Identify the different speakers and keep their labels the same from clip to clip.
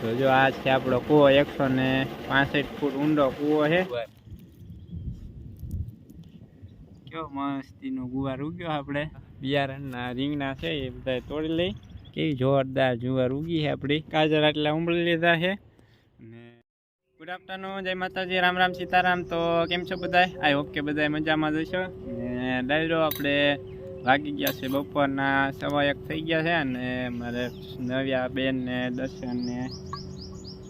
Speaker 1: તો જો આ છે આપણો કૂવો એકસો ને પાસઠ ફૂટ ઊંડો કૂવો છે. કયો મસ્તીનો ગુવાર ઉગ્યો આપણે. બિયારણના રીંગણા છે એ બધા તોડી લઈ. કેવી જોરદાર જુવાર ઉગી છે આપણી. ગાજર આટલા ઉમળી લીધા છે. અને ગુડ આફ્ટરનૂન જય માતાજી, રામ રામ સીતારામ. તો કેમ છો બધાય? આઈ હોપ કે બધાય મજામાં જશો ને ડાયરો આપણે વાગી ગયા છે બપોરના સવા એક થઈ ગયા છે અને મારે નવ્યા બેન ને દર્શન ને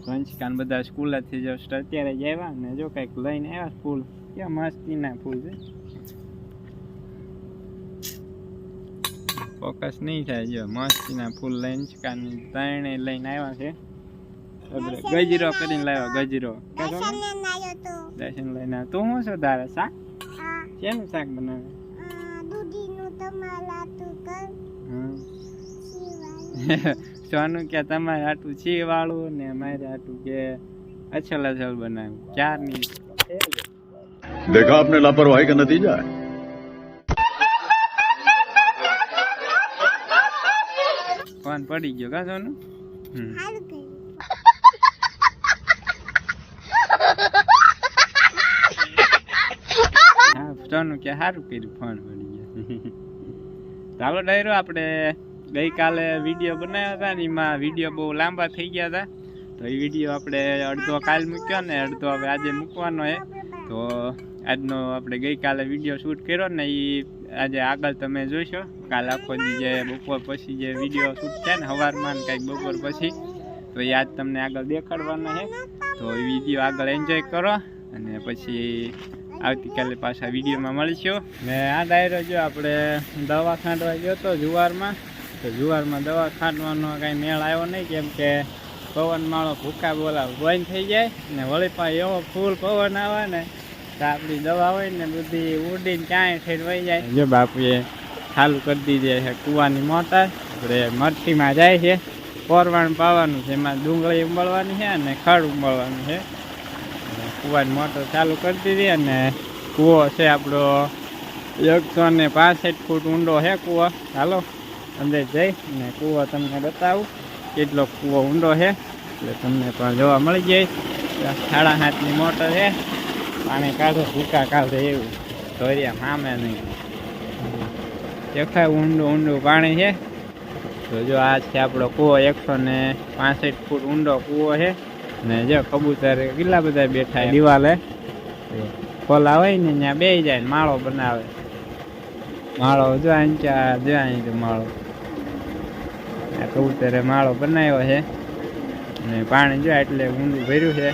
Speaker 1: વંશકાન બધા સ્કૂલેથી જસ્ટ અત્યારે જ આવ્યા ને જો કંઈક લઈને આવ્યા ફૂલ ક્યાં મસ્તીના ફૂલ છે. ફોકસ નહીં થાય જો મસ્તીના ફૂલ લઈને ચકાની ત્રણે લઈને આવ્યા છે. ગજરો કરીને લાવ્યો ગજરો. દર્શન લઈને. તું. શું છો તારે શાક શેનું શાક બનાવે. સોનું કે તમારે આટલું છી વાળું ને મારે આટલું કે અછલ અછલ બનાવ્યું ચારની
Speaker 2: देखा आपने लापरवाही का नतीजा है
Speaker 1: ફોન પડી ગયો કા સોનું હમ. હા સોનું કે સારું કર્યું ફોન પડી ગયો ચાલો ડાયરો, આપણે ગઈકાલે વીડિયો બનાવ્યા હતા ને, એમાં વીડિયો બહુ લાંબા થઈ ગયા હતા. તો એ વીડિયો આપણે અડધો કાલ મૂક્યો ને, અડધો હવે આજે મૂકવાનો છે. તો આજનો આપણે ગઈકાલે વીડિયો શૂટ કર્યો ને એ આજે આગળ તમે જોઈશો કાલ આખો જે બપોર પછી જે વીડિયો શૂટ છે ને સવારમાં ને કંઈક બપોર પછી. તો એ આજ તમને આગળ દેખાડવાનો છે. તો એ વીડિયો આગળ એન્જોય કરો અને પછી આવતીકાલે પાછા વિડીયોમાં મળીશું. ને આ ડાયરો જો આપણે દવા છાંટવા ગયો તો જુવારમાં. તો જુવારમાં દવા છાંટવાનો કાંઈ મેળ આવ્યો નહીં, કેમ કે પવન માળો ભૂકા બોલા બંધ થઈ જાય ને વળી પણ એવો ફૂલ પવન આવે ને તો આપણી દવા હોય ને બધી ઉડીને ક્યાંય થઈને વહી જાય. જો બાપુએ ચાલુ કરી દીધી છે કૂવાની મોટર. આપણે મરતીમાં જાય છે. પોરવાણ પાવાનું છે, એમાં ડુંગળી ઉંબળવાની છે અને ખડ ઉંબળવાનું છે. કૂવાની મોટર ચાલુ કરી દીધી અને કૂવો છે આપણો એકસો ને પાસઠ ફૂટ ઊંડો છે કૂવો. ચાલો અંદર જઈ અને કૂવો તમને બતાવું કેટલો કૂવો ઊંડો છે. એટલે તમને પણ જોવા મળી જાય. સાડા હાથની મોટર છે. પાણી કાઢો, ભૂકા કાઢે એવું. ધોરિયા મામે નહીં. દેખાય ઊંડું ઊંડું પાણી છે. તો જો આ છે આપણો કૂવો, એકસો ને પાસઠ ફૂટ ઊંડો કૂવો છે. ને જો કબૂતર કેટલા બધા બેઠા દિવાલે. ખોલા હોય ને ત્યાં બે જાય ને માળો બનાવે. માળો જો આંચા જો અહીં માળો. આ કબૂતરે માળો બનાવ્યો છે. ને પાણી જો એટલે ઊંડું ભર્યું છે.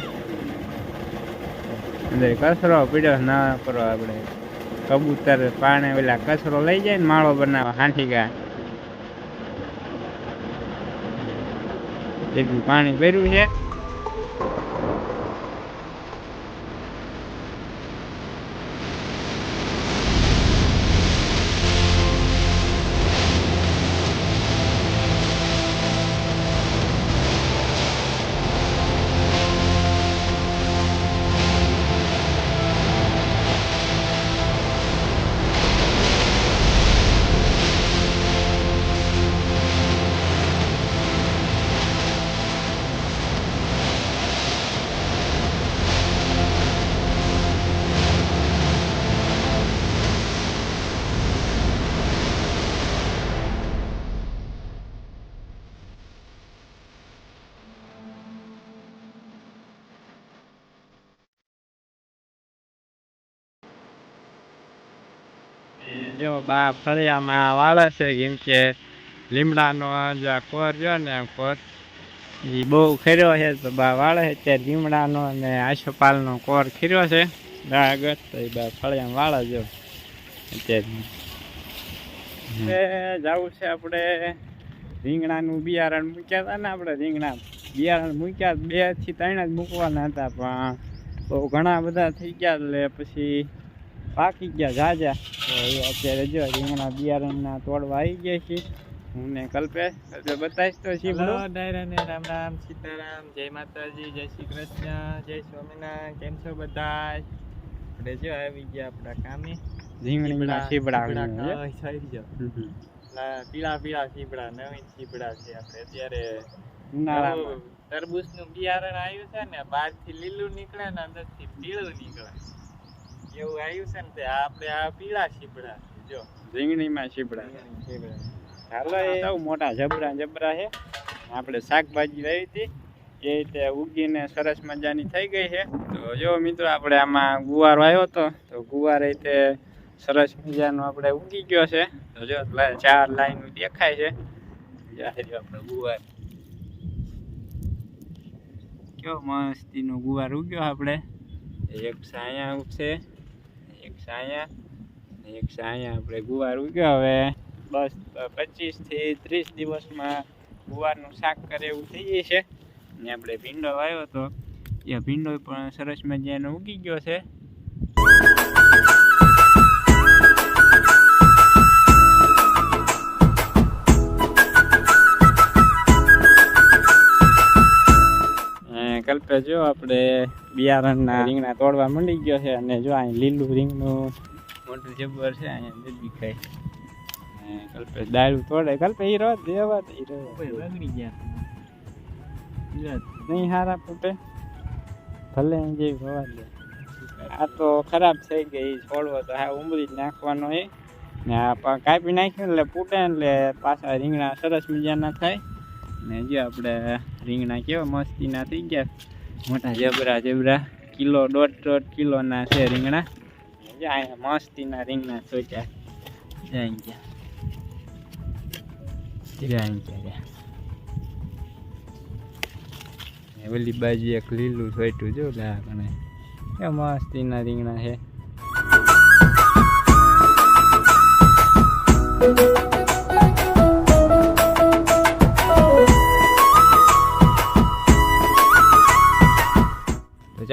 Speaker 1: અંદર કચરો પીડ્યો ના કરો આપણે. કબૂતર પાણી ઓલા કચરો લઈ જાય ને માળો બનાવે હાંઠી ગા. એટલું પાણી ભર્યું છે. જો બા ફળિયામાં વાળે છે, કેમ કે લીમડાનો જે કોર રહ્યો ને કોર એ બહુ ખર્યો છે, તો બા વાળે છે ત્યારે લીમડાનો અને આસોપાલનો કોર ખીર્યો છે. આગળ, તો એ બા ફળિયામાં વાળે જો અત્યારે. જવું છે આપણે રીંગણાનું બિયારણ મૂક્યા હતા ને આપણે રીંગણા બિયારણ મૂક્યા, બેથી ત્રણ જ મૂકવાના હતા પણ બહુ ઘણા બધા થઈ ગયા એટલે પછી પાકી ગયા જાજા. તો એ અત્યારે જો રીંગણા બિયારણના તોડવા આવી ગયા છે. હું ને કલ્પેશ કલ્પે બતાવીશ તો
Speaker 3: શિવ ડાયરાને રામ રામ સીતારામ જય માતાજી જય શ્રી કૃષ્ણ જય સ્વામિનારાયણ કેમ છો બધા આપણે જો આવી ગયા આપણા કામે.
Speaker 1: રીંગણીના
Speaker 3: શીપડા પીળા પીળા શીપડા નવીન શીપડા છે આપણે. અત્યારે
Speaker 1: ઉનાળામાં.
Speaker 3: નું તરબૂચનું બિયારણ આવ્યું છે ને બહારથી લીલું નીકળે ને અંદરથી પીળું નીકળે. એવું આવ્યું છે ને તે આપણે આ પીળા શીપડા જો.
Speaker 1: રીંગણીમાં શીપડા
Speaker 3: શીપડા
Speaker 1: હાલો એ સૌ મોટા જબરા જબરા છે. આપણે શાકભાજી રહી હતી. એ રીતે ઉગીને સરસ મજાની થઈ ગઈ છે. તો જો મિત્રો આપણે આમાં ગુવાર આવ્યો હતો. તો ગુવાર રીતે સરસ મજાનો આપણે ઉગી ગયો છે. તો જો ચાર લાઈન દેખાય છે. આપણે ગુવાર. કેવો મસ્તીનો ગુવાર ઉગ્યો આપણે. એક સાયા ઉગશે સાયા. એક સાયા આપણે ગુવાર ઉગ્યો હવે. બસ પચીસથી ત્રીસ દિવસમાં ગુવારનું શાક કરે એવું થઈ જાય છે. ને આપણે ભીંડો વાવ્યો હતો એ ભીંડો પણ સરસ મજાનો ઉગી ગયો છે. કલ્પે જો આપણે બિયારણના રીંગણા તોડવા મંડી ગયો છે અને જો અહીં લીલું રીંગણું મોટું જબ્બર છે અહીંયા બેબી ખાય કલ્પે દાળું તોડે. કલ્પે હીરો દેવા હીરો.
Speaker 3: બગડી ગયા.
Speaker 1: નહીં હારા પોતે. ભલે જેવી હોવા દે. આ તો ખરાબ થઈ ગઈ છોડવો તો હા ઉમરી જ નાખવાનો એ. ને આ કાપી નાખ્યું એટલે ફૂટે એટલે પાછા રીંગણા સરસ મજાના થાય. ને જો આપણે રીંગણા કેવા મસ્તીના થઈ ગયા. મોટા જબરા જબરા. કિલો દોઢ દોઢ કિલોના છે રીંગણા. જાય મસ્તીના રીંગણા સોચ્યા જાય ગયા જાય ઓલી બાજુ એક લીલું સોટું જો લા કણે. એ મસ્તીના રીંગણા છે.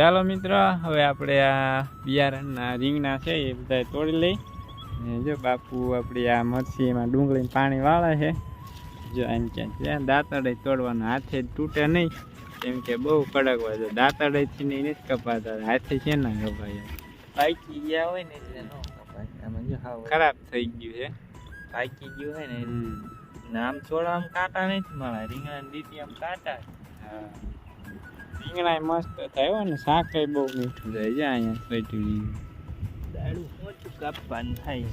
Speaker 1: ચાલો મિત્રો હવે આપણે આ બિયારણના રીંગણા છે એ બધા તોડી લઈ. જો બાપુ આપણી આ મરસીમાં ડુંગળી પાણી વાળે છે. જો એમ ક્યાં ત્યાં દાંતડે તોડવાનું હાથે તૂટે નહીં. કેમ કે બહુ કડક હોય છે દાંતડેથી નહીં નથી કપાતા. હાથે છે ના કપાય.
Speaker 3: પાકી ગયા હોય ને એટલે નો કપાય. આમાં જો
Speaker 1: ખરાબ થઈ ગયું છે.
Speaker 3: પાકી ગયું હોય ને. આમ છોડા આમ કાંટા નથી મળે રીંગણા દીધી આમ કાંટા.
Speaker 1: હા. રીંગણા મસ્ત થયો ને શાક બહુ મીઠું થાય. છે અહીંયા સોયટું રીંગણ
Speaker 3: દાડું મોટું કાપવાનું થાય.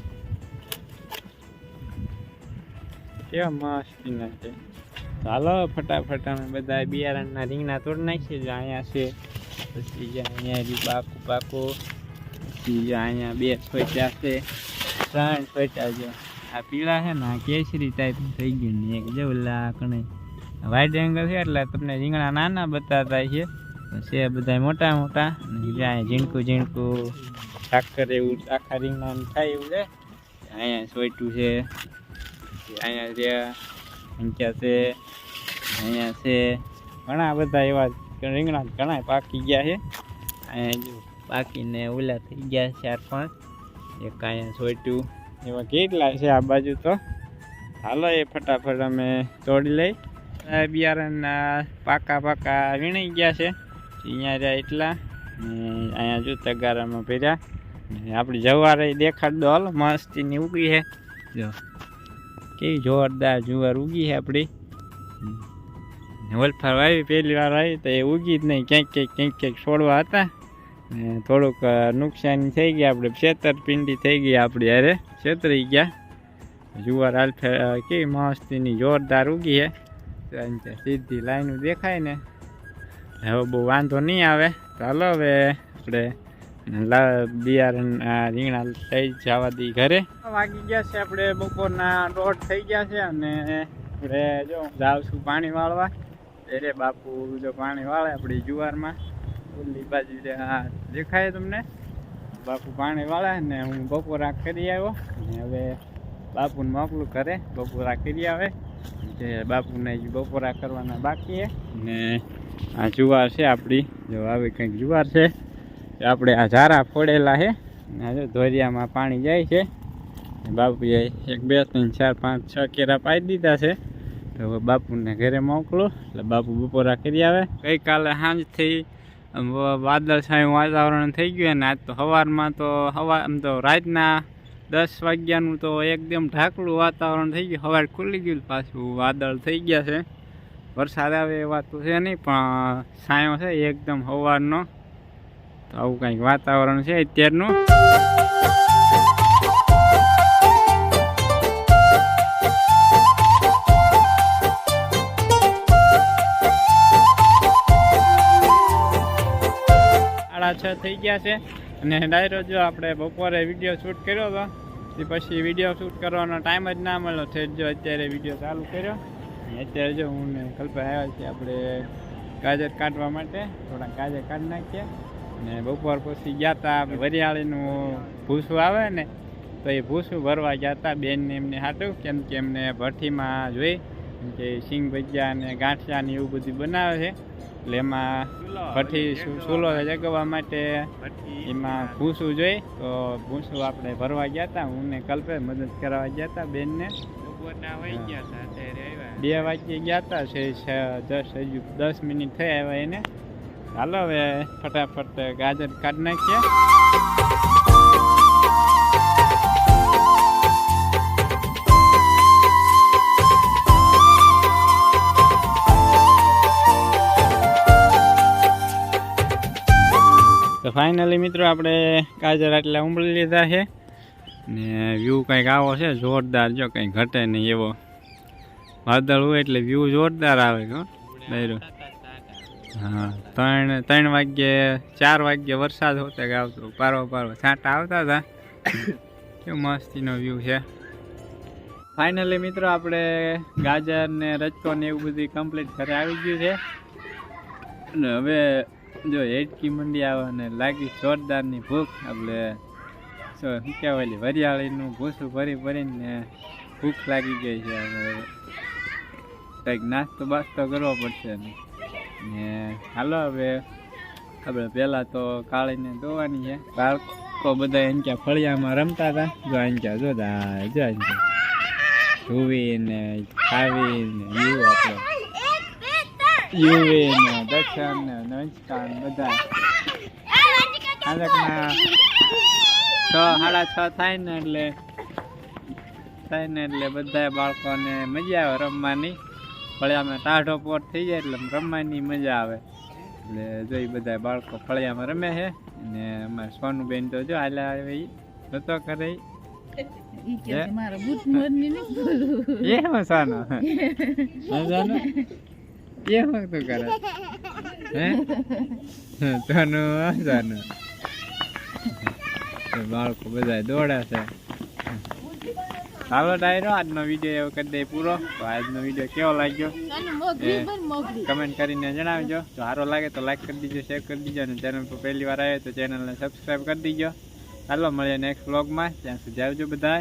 Speaker 1: કેવા મસ્તીના છે. ચાલો ફટાફટ અમે બધા બિયારણના રીંગણા તોડી નાખીએ. જો અહીંયા છે. પછી જે અહીંયા રહ્યું પાકું પાકું પછી જો અહીંયા બે સોચ્યા છે. ત્રણ સોચ્યા જો. આ પીળા છે ને આ કેસરી ટાઈપ થઈ ગયું ને એક જો ઓલા કણે વાઇડ એંગલ છે એટલે તમને રીંગણા નાના બતાતા છે. છે બધા મોટા મોટા. અહીંયા ઝીણકું ઝીણકું સાકર એવું આખા રીંગણા થાય એવું છે. અહીંયા સોયટું છે, અહીંયા છે અહીંયા છે અહીંયા છે ઘણા બધા એવા રીંગણા ઘણા પાકી ગયા છે. અહીંયા પાકીને ઓલા થઈ ગયા ચાર પાંચ. એક અહીંયા સોયટું. એવા કેટલા છે આ બાજુ તો? હાલો એ ફટાફટ અમે તોડી લઈ. બિયારણના પાકા પાકા વીણી ગયા છે. અહીંયા રહ્યા એટલા. અહીંયા જો તગારામાં ભર્યા. આપણી જવારે દેખાડ દો હાલ મસ્તીની ઉગી છે. જો. કેવી જોરદાર જુવાર ઉગી છે આપણી. વલફાર આવી પહેલી વાર આવી તો એ ઉગી જ નહીં. ક્યાંક ક્યાંક ક્યાંક ક્યાંક છોડવા હતા. થોડુંક નુકસાની થઈ ગઈ આપણે. છેતરપિંડી થઈ ગઈ આપણી અરે છેતરી ગયા. જુવાર હાલ કેવી મસ્તીની જોરદાર ઉગી છે. સીધી લાઈન દેખાય ને. હવે બહુ વાંધો નહીં આવે. ચાલો હવે આપણે બિયારણ રીંગણા લઈ જવા દી ઘરે. વાગી ગયા છે આપણે, બપોરના દોઢ થઈ ગયા છે અને આપણે જો છું પાણી વાળવા. એરે બાપુ, જો પાણી વાળે આપણી જુવારમાં. ઓલી બાજુ દેખાય તમને? બાપુ પાણી વાળે ને હું બપોરા કરી આવ્યો. ને હવે બાપુને મોકલું ઘરે, બપોરા કરી આવે. જે બાપુને બપોરા કરવાના બાકી ને આ જુવાર છે આપણી જો આવી કંઈક જુવાર છે. આપણે આ ઝારા ફોડેલા છે ને આ ધોરિયામાં પાણી જાય છે. બાપુએ એક, બે, ત્રણ, ચાર, પાંચ, છ કેરા પાઈ દીધા છે. તો હવે બાપુને ઘરે મોકલો. એટલે બાપુ બપોરા કરી આવે. ગઈકાલે વાદળ વાદળછાયું વાતાવરણ થઈ ગયું અને આજ તો સવારમાં તો હવા, આમ તો રાતના દસ વાગ્યાનું તો એકદમ ઢાકલું વાતાવરણ થઈ ગયું. સવાર ખુલી ગયું પાછું વાદળ થઈ ગયા છે. વરસાદ આવે એ વાત તો છે નહીં, પણ સાયો છે એકદમ સવારનો તો આવું કંઈક વાતાવરણ છે અત્યારનું. છ થઈ ગયા છે. અને ડાયરો જો આપણે બપોરે વીડિયો શૂટ કર્યો હતો એ પછી વીડિયો શૂટ કરવાનો ટાઈમ જ ના મળ્યો. છે જો અત્યારે વીડિયો ચાલુ કર્યો. અને અત્યારે જો હું ને કલ્પા આવ્યા છીએ આપણે ગાજર કાઢવા માટે. થોડા ગાજર કાઢી નાખીએ. અને બપોર પછી ગયા હતા વરિયાળીનું ભૂસું આવે ને, તો એ ભૂસું ભરવા ગયા હતા બેનને એમને હાટું, કેમ કે એમને ભઠ્ઠીમાં જોઈ કે સિંગ ભજીયા અને ગાંઠિયા ને એવું બધું બનાવે છે. એટલે એમાં ભઠ્ઠી ચૂલો જગવા માટે એમાં ભૂસું જોઈ તો ભૂસું આપણે ભરવા ગયા હતા હું ને કલ્પે મદદ કરવા ગયા હતા બેનને. બે વાગ્યે ગયા હતા છે છ- દસ હજુ દસ મિનિટ થઈ આવ્યા એને. ચાલો હવે ફટાફટ ગાજર કાઢી નાખીએ. ફાઇનલી મિત્રો આપણે ગાજર આટલા ઉંબળી લીધા છે. ને વ્યૂ કંઈક આવો છે, જોરદાર જો કંઈ ઘટે નહીં એવો. વાદળ હોય એટલે વ્યૂ જોરદાર આવે હો ડાયરો હા, ત્રણ ત્રણ વાગ્યે, ચાર વાગ્યે વરસાદ હોતે ગાવતો પારો પારો છાંટા આવતા હતા. કેવું મસ્તીનો વ્યૂ છે. ફાઇનલી મિત્રો આપણે ગાજર ને રચકો ને એવું બધું કમ્પ્લીટ ઘરે આવી ગયું છે. અને હવે જો હેડકી મંડી આવે ને લાગી જોરદારની ભૂખ આપણે શું કહેવાય વરિયાળીનું ભૂસું ભરી ભરીને ભૂખ લાગી ગઈ છે હવે. કંઈક નાસ્તો બાસ્તો કરવો પડશે ને. હાલો હવે આપણે પહેલાં તો કાળીને ધોવાની છે. બાળકો બધા એમ ક્યાં ફળિયામાં રમતા હતા. જો એમ ક્યાં જો દા જો એમ ક્યાં ધોવી ને યુ આપણો. યુવી ને દર્શન ને નમસ્કાર ને બધા આજકના છ સાડા છ થાય ને એટલે થાય ને એટલે બધા બાળકોને મજા આવે રમવાની ફળિયામાં ટાઢો પોટ થઈ જાય એટલે રમવાની મજા આવે એટલે જોઈ બધા બાળકો ફળિયામાં રમે છે અને અમારે સોનુબેન તો જો હાલ્યા આવે જતો કરે. એ હું સાનો સાનો એ હું તું કરે હે? બાળકો બધા દોડે છે. હાલો ડાયરો આજનો વીડિયો એવો કરી દે પૂરો. તો આજનો વીડિયો કેવો લાગ્યો. કમેન્ટ કરીને જણાવજો. જો સારો લાગે તો લાઈક કરી દીજો શેર કરી દીજો અને ચેનલ પર પહેલી વાર આવે તો ચેનલને સબસ્ક્રાઈબ કરી દીજો. ચાલો મળીએ નેક્સ્ટ વ્લોગમાં ત્યાં સુધી આવજો બધાય.